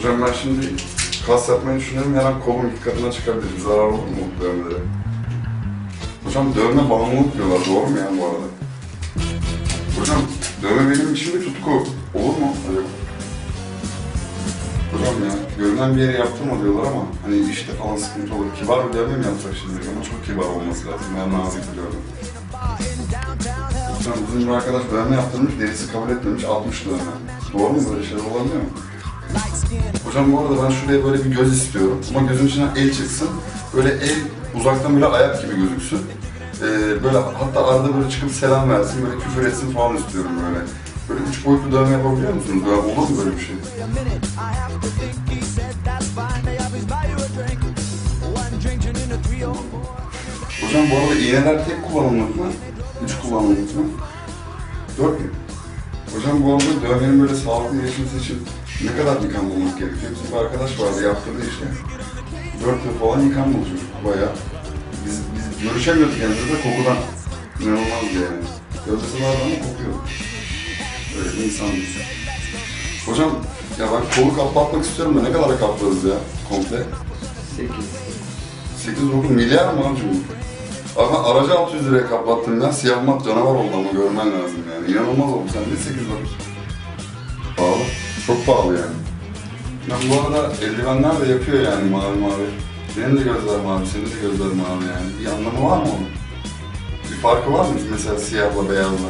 Hocam ben şimdi kas yapmayı düşünüyorum. Her an kolum iki katına çıkabilir. Zarar olur mu dövmelere? Hocam dövme bağımlılık diyorlar. Doğru mu yani bu arada? Hocam dövme benim için bir tutku. Olur mu acaba? Hocam ya görünen bir yere yaptırma diyorlar ama hani işte falan sıkıntı olur. Kibar bir dövme mi yapsak şimdi? Ama çok kibar olması lazım. Ben nazik bir dövme. Hocam bizim bir arkadaş dövme yaptırmış, derisi kabul etmemiş, 60 dövme. Doğru mu böyle şeyler olabiliyor mu? Hocam bu arada ben şuraya böyle bir göz istiyorum. Ama gözün içinden el çıksın. Böyle el uzaktan böyle ayak gibi gözüksün. Ee, böyle hatta arada böyle çıkıp selam versin, böyle küfür etsin falan istiyorum böyle. Böyle üç boyutlu dövme yapabiliyor musunuz? Böyle olur mu böyle bir şey? Hocam bu arada iğneler tek kullanımlık mı? Üç kullanımlık mı? Dört mü? Hocam bu arada dövmenin böyle sağlıklı iyileşmesi için ne kadar yıkanmamak gerekiyor? Bizim bir arkadaş vardı yaptırdı işte. Dört yıl falan yıkanmadı çocuk bayağı. Biz, biz görüşemiyorduk yanımızda kokudan. İnanılmazdı yani. Gözesi vardı ama kokuyor. Öyle bir insan biz. Hocam ya ben kolu kapatmak istiyorum da ne kadar kaplarız ya komple? 8. 8-9 milyar mı abicim? Ama aracı 600 liraya kaplattım ya. Siyah mat canavar oldu ama görmen lazım yani. İnanılmaz oldu. Sen de 8 9 Pahalı. Çok pahalı yani. Ya bu arada eldivenler de yapıyor yani mavi mavi. Benim de gözlerim mavi, senin de gözlerin mavi yani. Bir anlamı var mı onun? Bir farkı var mı mesela siyahla beyazla?